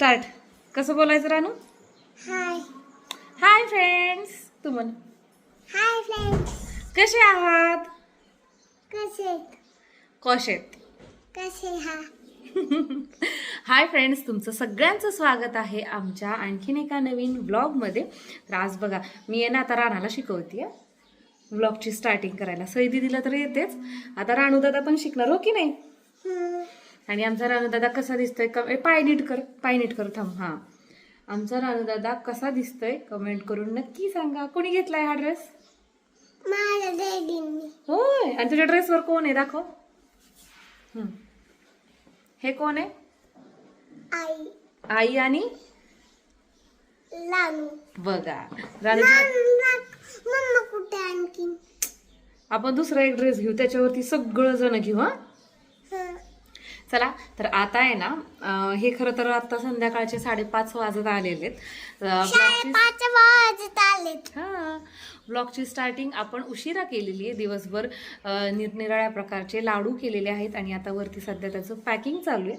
Start. कसं बोलायचं रानू? हाय. Hi friends. तू म्हण. Hi friends. कसे आहात? कसे कशेत कसे हा? हाय फ्रेंड्स तुमचं सगळ्यांचं स्वागत आहे आमच्या आणखीन एका नवीन व्लॉगमध्ये तर आज बघा मी आहे ना आता राणाला शिकवते व्लॉगची स्टार्टिंग करायला. सैदी दिला तर येतेच. आता राणूदादा पण शिकणार हो की नाही. आणि आमचा राणूदादा कसा दिसतोय? क ए, पाय नीट कर पाय नीट कर थांब हां. आमचा राणूदादा कसा दिसतोय? कमेंट करून नक्की सांगा. कोणी घेतलाय हा ड्रेस? होय. आणि तुझ्या ड्रेसवर कोण आहे? दाखव. हं. हे कोण आहे? आई. आई आणि? बघा. कुठे आणखीन? आपण दुसरा एक ड्रेस घेऊ. त्याच्यावरती सगळं जण घेऊ हं. चला तर आता आहे ना हे खरं तर आता संध्याकाळचे साडेपाच वाजत आलेले आहेत. ब्लॉगची हा स्टार्टिंग आपण उशिरा केलेली आहे. दिवसभर निरनिराळ्या प्रकारचे लाडू केलेले आहेत आणि आता वरती सध्या त्याचं पॅकिंग चालू आहे?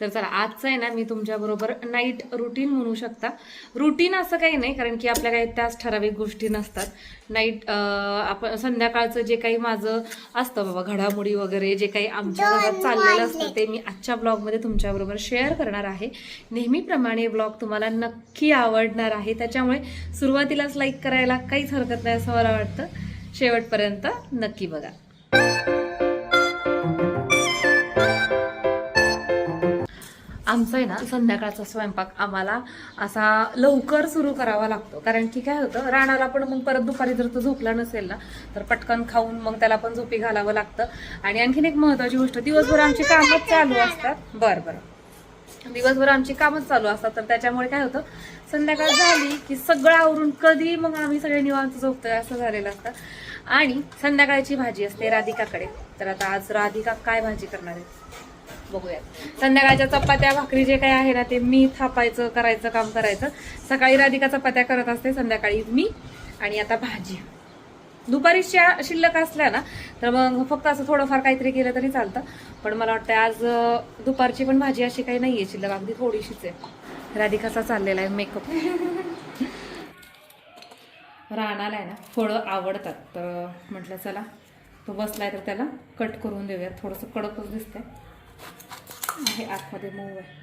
तर चला आजचं आहे ना मी तुमच्याबरोबर नाईट रुटीन म्हणू शकता. रुटीन असं काही नाही कारण की आपल्या काही त्याच ठराविक गोष्टी नसतात. नाईट आपण संध्याकाळचं जे काही माझं असतं बाबा घडामोडी वगैरे जे काही आमच्या घरात चाललेलं. असतं ते मी आजच्या ब्लॉगमध्ये तुमच्याबरोबर शेअर करणार आहे. नेहमीप्रमाणे ब्लॉग तुम्हाला नक्की आवडणार आहे. त्याच्यामुळे सुरुवातीलाच लाईक करायला काहीच हरकत नाही असं मला वाटतं. शेवटपर्यंत नक्की बघा. आमचा आहे ना संध्याकाळचा स्वयंपाक आम्हाला असा लवकर सुरू करावा लागतो. कारण की काय होतं राणाला पण मग परत दुपारी जर तो झोपला नसेल ना तर पटकन खाऊन मग त्याला पण झोपी घालावं लागतं. आणि आणखीन एक महत्वाची गोष्ट दिवसभर आमची कामच चालू असतात. बरं बरं. दिवसभर आमची कामच चालू असतात. तर त्याच्यामुळे काय होतं संध्याकाळ झाली की सगळं आवरून कधी मग आम्ही सगळे निवांत झोपतोय असं झालेलं असतं. आणि संध्याकाळची भाजी असते राधिकाकडे. तर आता आज राधिका काय भाजी करणार आहे? बघूयात. संध्याकाळच्या चपात्या भाकरी जे काही आहे ना ते मी थापायचं करायचं काम करायचं. सकाळी राधिका चपात्या करत असते संध्याकाळी मी आणि आता भाजी. दुपारी शिल्लक असल्या ना तर मग फक्त असं थोडंफार काहीतरी केलं तरी चालतं. पण मला वाटतं आज दुपारची पण भाजी अशी काही नाही आहे शिल्लक अगदी थोडीशीच आहे. राधिकाचा चाललेला आहे मेकअप राणाला आहे ना फळं आवडतात. तर म्हटलं चला तो बसलाय तर त्याला कट करून देऊया थोडंसं कडकच दिसतंय. आहे आतमध्ये मऊ आहे.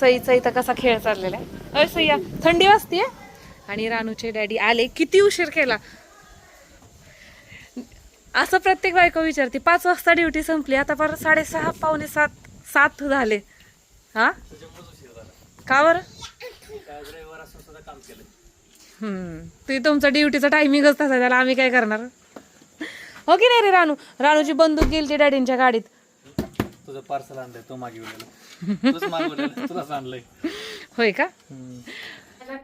सईचा इथं कसा खेळ चाललेला आहे? अय सईया थंडी वाजतीये? आणि रानूचे डॅडी आले किती उशीर केला? असं प्रत्येक बायको विचारते पाच वाजता ड्युटी संपली आता परत साडेसहा पावणे सात सात झाले. हा? का बरं? ते तुमचं ड्युटीचं टायमिंगच तसा त्याला आम्ही काय करणार? हो की नाही रे रानू? रानूची बंदूक गेली डॅडींच्या गाडीत. तुझं पार्सल आणलंय तो मागवलेलं तुलाच आणलंय. होय का?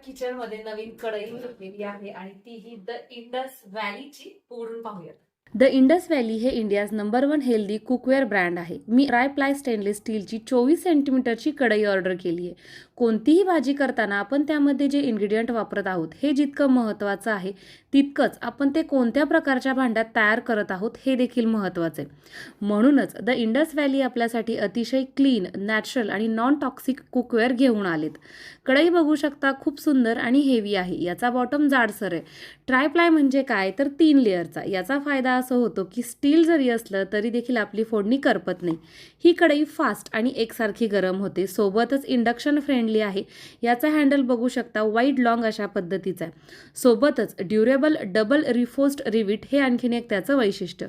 किचनमध्ये नवीन कढई घेतलेली आहे आणि ती ही द इंडस व्हॅलीची पूर्ण पाहूयात. द इंडस व्हॅली हे India's number one healthy cookware brand आहे. मी राय प्लाय स्टेनलेस स्टीलची चोवीस सेंटीमीटरची कढई ऑर्डर केली आहे. कोणतीही भाजी करताना आपण त्यामध्ये जे इन्ग्रेडियंट वापरत आहोत हे जितकं महत्त्वाचं आहे तितकंच आपण ते कोणत्या प्रकारच्या भांड्यात तयार करत आहोत हे देखील महत्त्वाचं आहे. म्हणूनच द इंडस व्हॅली आपल्यासाठी अतिशय क्लीन नॅचरल आणि नॉन टॉक्सिक कुकवेअर घेऊन आलेत. कढई बघू शकता खूप सुंदर आणि हेवी आहे. याचा बॉटम जाडसर आहे. ट्रायप्लाय म्हणजे काय? तर तीन लेअरचा याचा फायदा असं होतो की स्टील जरी असलं तरी देखील आपली फोडणी करपत नाही. ही कढई फास्ट आणि एकसारखी गरम होते. सोबतच इंडक्शन फ्रेंडली आहे. याचा हँडल बघू शकता वाईड लॉंग अशा पद्धतीचा आहे. सोबतच ड्युरेबल डबल रिफोस्ड रिविट हे आणखीन एक त्याचं वैशिष्ट्य.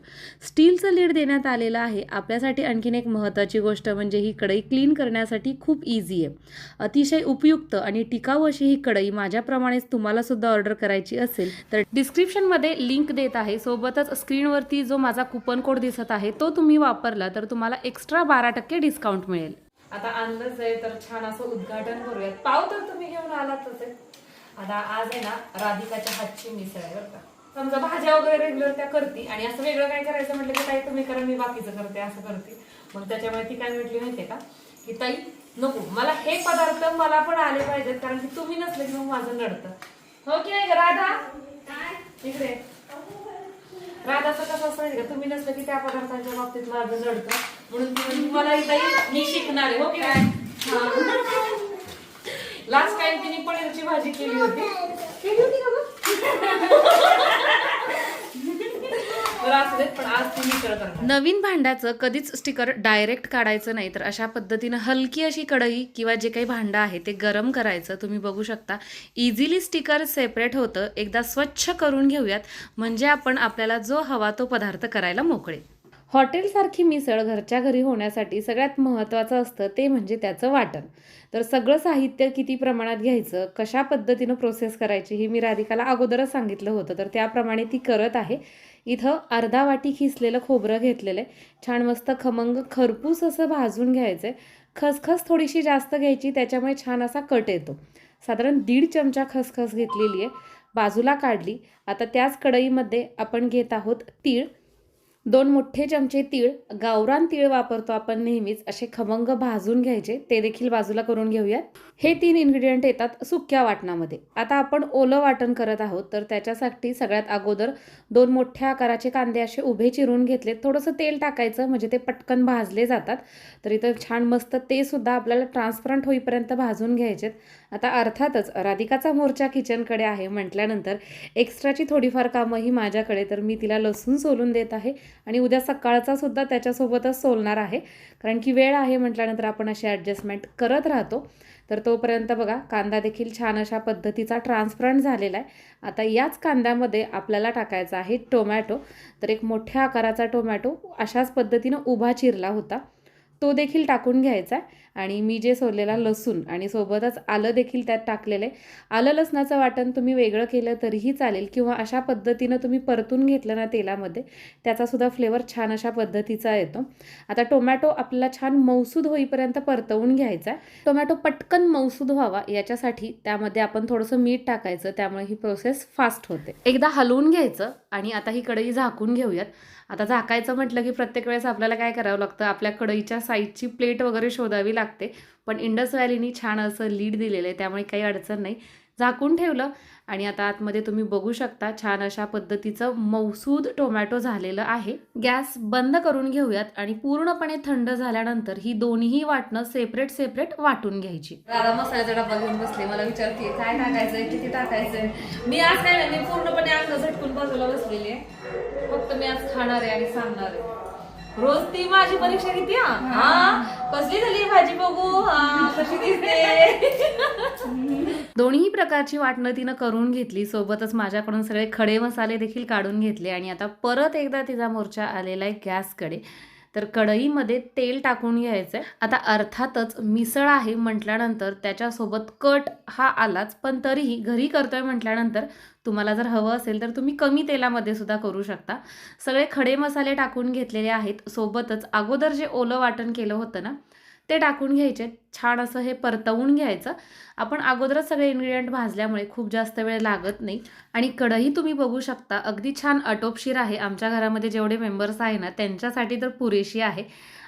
स्टीलचं लीड देण्यात आलेलं आहे. आपल्यासाठी आणखीन एक महत्त्वाची गोष्ट म्हणजे ही कढई क्लीन करण्यासाठी खूप इझी आहे. अतिशय उपयुक्त आणि टिकाऊ अशी ही कढई माझ्याप्रमाणेच तुम्हाला सुद्धा ऑर्डर करायची असेल तर डिस्क्रिप्शनमध्ये लिंक देत आहे. सोबतच स्क्रीन स्क्रीनवरती जो माझा कुपन कोड दिसत आहे तो तुम्ही वापरला तर तुम्हाला एक्स्ट्रा बारा टक्के डिस्काउंट मिळेल. आता आणलंच आहे तर छान असं उद्घाटन करूयात. पाव तर तुम्ही घेऊन आलातच आहे. आता आज आहे ना राधिकाच्या हातची मिसळ आहे बरं का. समजा भाज्या वगैरे रेग्युलर त्या करते आणि असं वेगळं काय करायचं म्हटलं की ताई तुम्ही करा मी बाकीचं करते असं करते. मग त्याच्यामुळे ती काय म्हटली माहितीये का की ताई नको मला हे पदार्थ मला पण आले पाहिजेत कारण की तुम्ही नसले की मग माझं नडतं. हो की नाही राधा? इकडे. राधा कसं असतं माहिती का? तुम्ही नसलं की त्या पदार्थाच्या बाबतीत माझं जडतं. म्हणून मला एकदा मी शिकणार आहे हो की काय लास्ट टाइम तिने पनीरची भाजी केली होती. केली होती का बरं असू देत पण आज तुम्ही करत नवीन भांड्याचं कधीच स्टिकर डायरेक्ट काढायचं नाही तर अशा पद्धतीनं हलकी अशी कढई किंवा जे काही भांडं आहे ते गरम करायचं तुम्ही बघू शकता. इझिली स्टिकर सेपरेट होतं एकदा स्वच्छ करून घेऊयात म्हणजे आपण आपल्याला जो हवा तो पदार्थ करायला मोकळे हॉटेलसारखी मिसळ घरच्या घरी होण्यासाठी सगळ्यात महत्त्वाचं असतं ते म्हणजे त्याचं वाटण. तर सगळं साहित्य किती प्रमाणात घ्यायचं कशा पद्धतीनं प्रोसेस करायची हे मी राधिकाला अगोदरच सांगितलं होतं. तर त्याप्रमाणे ती करत आहे. इथं अर्धा वाटी खिसलेलं खोबरं घेतलेलं आहे. छान मस्त खमंग खरपूस असं भाजून घ्यायचं आहे खसखस थोडीशी जास्त घ्यायची त्याच्यामुळे छान असा कट येतो. साधारण दीड चमचा खसखस घेतलेली आहे. बाजूला काढली. आता त्याच कढईमध्ये आपण घेत आहोत तीळ. दोन मोठे चमचे तीळ गावरान तीळ वापरतो आपण नेहमीच असे खमंग भाजून घ्यायचे ते देखील बाजूला करून घेऊयात. हे तीन इन्ग्रेडियंट येतात सुक्या वाटणामध्ये. आता आपण ओलं वाटण करत आहोत तर त्याच्यासाठी सगळ्यात अगोदर दोन मोठ्या आकाराचे कांदे असे उभे चिरून घेतले थोडंसं तेल टाकायचं म्हणजे ते पटकन भाजले जातात. तर इथं छान मस्त ते सुद्धा आपल्याला ट्रान्सपरंट होईपर्यंत भाजून घ्यायचेत. आता अर्थातच राधिकाचा मोर्चा किचनकडे आहे म्हटल्यानंतर एक्स्ट्राची थोडीफार कामंही माझ्याकडे तर मी तिला लसूण सोलून देत आहे आणि उद्या सकाळचा सुद्धा त्याच्यासोबतच सोलणार आहे. कारण की वेळ आहे म्हटल्यानंतर आपण अशी ॲडजस्टमेंट करत राहतो. तर तोपर्यंत बघा कांदा देखील छान अशा पद्धतीचा ट्रान्सपरंट झालेला आहे. आता याच कांद्यामध्ये आपल्याला टाकायचा आहे टोमॅटो. तर एक मोठ्या आकाराचा टोमॅटो अशाच पद्धतीनं उभा चिरला होता. तो देखील टाकून घ्यायचा आहे. आणि मी जे सोललेला लसूण आणि सोबतच आलं देखील त्यात टाकलेलं आहे. आलं लसणाचं वाटण तुम्ही वेगळं केलं तरीही चालेल किंवा अशा पद्धतीनं तुम्ही परतून घेतलं ना तेलामध्ये त्याचासुद्धा फ्लेवर छान अशा पद्धतीचा येतो. आता टोमॅटो आपल्याला छान मौसूद होईपर्यंत परतवून घ्यायचा आहे. टोमॅटो पटकन मौसूद व्हावा याच्यासाठी त्यामध्ये आपण थोडंसं मीठ टाकायचं त्यामुळे ही प्रोसेस फास्ट होते. एकदा हलवून घ्यायचं आणि आता ही कढई झाकून घेऊयात. आता झाकायचं म्हटलं की प्रत्येक वेळेस आपल्याला काय करावं लागतं? आपल्या कढईच्या साईजची प्लेट वगैरे शोधावी लागते पण इंडस व्हॅलीनी छान असं लीड दिलेलं आहे त्यामुळे काही अडचण नाही. झाकून ठेवलं आणि आता आतमध्ये तुम्ही बघू शकता छान अशा पद्धतीचं मौसूद टोमॅटो झालेलं आहे. गॅस बंद करून घेऊयात आणि पूर्णपणे थंड झाल्यानंतर ही दोन्ही वाटणं सेपरेट सेपरेट वाटून घ्यायची. दादा मसाल्याचा डबा घेऊन बसले मला विचारते काय टाकायचंय किती टाकायचंय? मी आज काय नाही मी पूर्णपणे अंग झटकून बाजूला बसलेली आहे. फक्त मी आज खाणार आहे आणि सांगणार आहे. रोज ती माझी परीक्षा किती हा. हा? कसली झाली भाजी बघू? हा कशी दिसते? दोन्ही प्रकारची वाटणं तिनं करून घेतली. सोबतच माझ्याकडून सगळे खडे मसाले देखील काढून घेतले आणि आता परत एकदा तिचा मोर्चा आलेला आहे गॅसकडे. तर कढईमध्ये तेल टाकून घ्यायचं आहे आता अर्थातच मिसळ आहे म्हटल्यानंतर त्याच्यासोबत कट हा आलाच पण तरीही घरी करतोय म्हटल्यानंतर तुम्हाला जर हवं असेल तर तुम्ही कमी तेलामध्ये सुद्धा करू शकता. सगळे खडे मसाले टाकून घेतलेले आहेत. सोबतच अगोदर जे ओलं वाटण केलं होतं ना ते टाकून घ्यायचे. छान असं हे परतवून घ्यायचं. आपण अगोदरच सगळे इन्ग्रेडियंट भाजल्यामुळे खूप जास्त वेळ लागत नाही. आणि कढई तुम्ही बघू शकता. अगदी छान अटोपशीर आहे. आमच्या घरामध्ये जेवढे मेंबर्स आहे ना त्यांच्यासाठी तर पुरेशी आहे.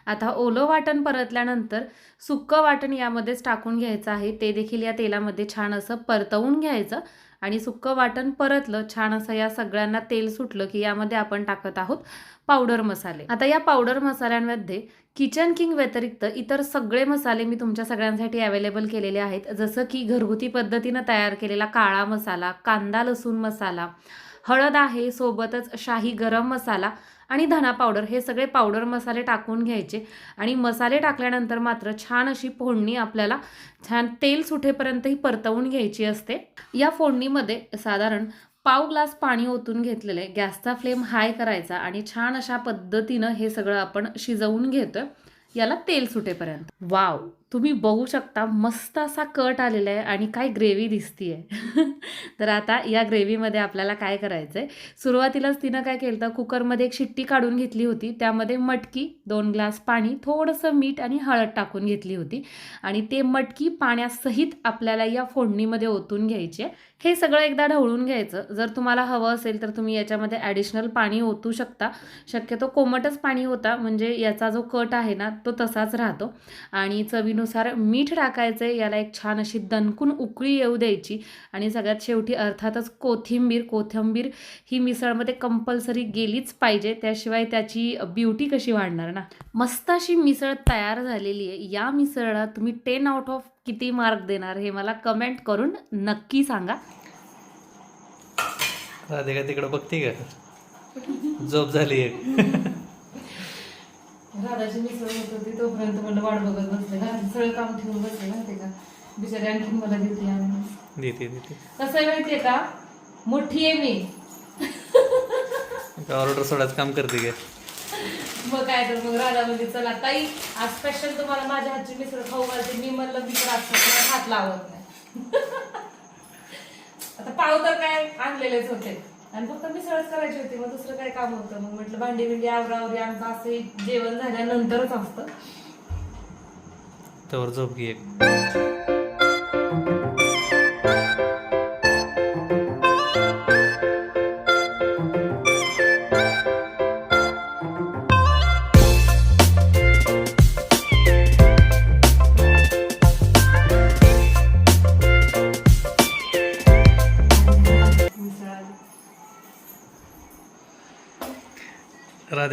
आता ओलं वाटण परतल्यानंतर सुक्कं वाटण यामध्येच टाकून घ्यायचं आहे. ते देखील या तेलामध्ये छान असं परतवून घ्यायचं. आणि सुक्कं वाटण परतलं छान असं या सगळ्यांना तेल सुटलं की यामध्ये आपण टाकत आहोत पावडर मसाले. आता या पावडर मसाल्यांमध्ये किचन किंग व्यतिरिक्त इतर सगळे मसाले मी तुमच्या सगळ्यांसाठी अवेलेबल केलेले आहेत. जसं की घरगुती पद्धतीनं तयार केलेला काळा मसाला कांदा लसूण मसाला हळद आहे सोबतच शाही गरम मसाला आणि धना पावडर हे सगळे पावडर मसाले टाकून घ्यायचे. आणि मसाले टाकल्यानंतर मात्र छान अशी फोडणी आपल्याला छान तेल सुटेपर्यंत ही परतवून घ्यायची असते. या फोडणीमध्ये साधारण पाव ग्लास पाणी ओतून घेतलेलं आहे गॅसचा फ्लेम हाय करायचा आणि छान अशा पद्धतीनं हे सगळं आपण शिजवून घेतो याला तेल सुटेपर्यंत. वाव! तुम्ही बघू शकता मस्त असा कट आलेला आहे आणि काय ग्रेव्ही दिसतीये. तर आता या ग्रेव्हीमध्ये आपल्याला काय करायचं आहे सुरुवातीलाच तिनं काय केलं तर कुकरमध्ये एक शिट्टी काढून घेतली होती. त्यामध्ये मटकी दोन ग्लास पाणी थोडंसं मीठ आणि हळद टाकून घेतली होती. आणि ते मटकी पाण्यासहित आपल्याला या फोडणीमध्ये ओतून घ्यायची आहे. हे सगळं एकदा ढवळून घ्यायचं. जर तुम्हाला हवं असेल तर तुम्ही याच्यामध्ये ॲडिशनल पाणी ओतू शकता. शक्यतो कोमटच पाणी होता म्हणजे याचा जो कट आहे ना तो तसाच राहतो. आणि चवीनुसार मीठ टाकायचं आहे याला एक छान अशी दणकून उकळी येऊ द्यायची. आणि सगळ्यात शेवटी अर्थातच कोथिंबीर कोथिंबीर ही मिसळमध्ये कंपल्सरी गेलीच पाहिजे. त्याशिवाय त्याची ब्युटी कशी वाढणार ना? मस्त अशी मिसळ तयार झालेली आहे. या मिसळला तुम्ही टेन आउट ऑफ किती मार्क देणार हे मला कमेंट करून नक्की सांगा. राधिका तिकडे बघते का? झोप झाली एक. राधाची मिसळ होत होती तोपर्यंत मला वाट बघत बसले. घरात सगळं काम ठेवून बसले माहितीये का? बिचारी आणखी मला देते आणि देते देते. कसं आहे माहितीये का? मोठी आहे मी. ऑर्डर सोडायचं काम करते काय मग काय तर मग राधा म्हणजे चला. ताई आज स्पेशल तुम्हाला माझ्या हातची मिसळ खाऊ घालते. मी म्हणलं मी तर आज हात लावत नाही. आता पाव तर काय आणलेलेच होते. आणि फक्त मिसळच करायची होती. मग दुसरं काय काम होतं? मग म्हटलं भांडी बिंडी आवरावरी आमचं असं जेवण झाल्यानंतरच असतं. तर झोप घे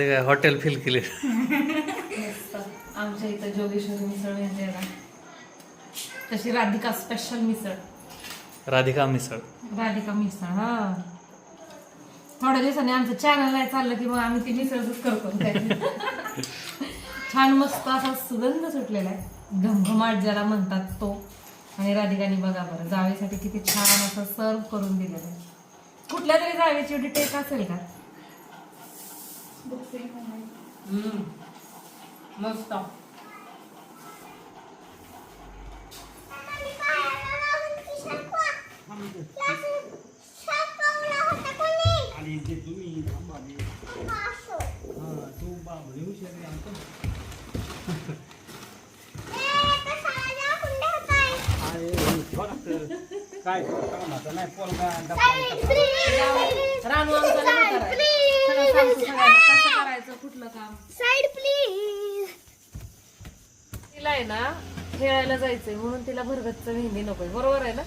राधिका हॉटेल फील केले? आमच्या इथं जोगेश्वरी मिसळ म्हणजे ना तशी राधिका स्पेशल मिसळ. राधिका मिसळ. राधिका मिसळ हा. थोड्या दिवसांनी आमचं चॅनल नाही चाललं की मग आम्ही ती मिसळच करतो. काय. छान मस्त असा सुगंध सुटलेला आहे. घमघमाट ज्याला म्हणतात तो. आणि राधिकाने बघा बरं जावेसाठी किती छान असं सर्व करून दिलेलं आहे. कुठल्या तरी जावेची एवढी टेक असेल का? हम्म. मस्त रानू कुठलं साईड प्लीज तिला आहे ना खेळायला जायचंय म्हणून तिला भरगच्च मेहंदी नकोय. बरोबर आहे ना?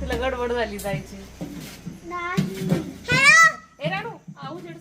तिला गडबड झाली जायची. नाही. ए राणू आऊ जेड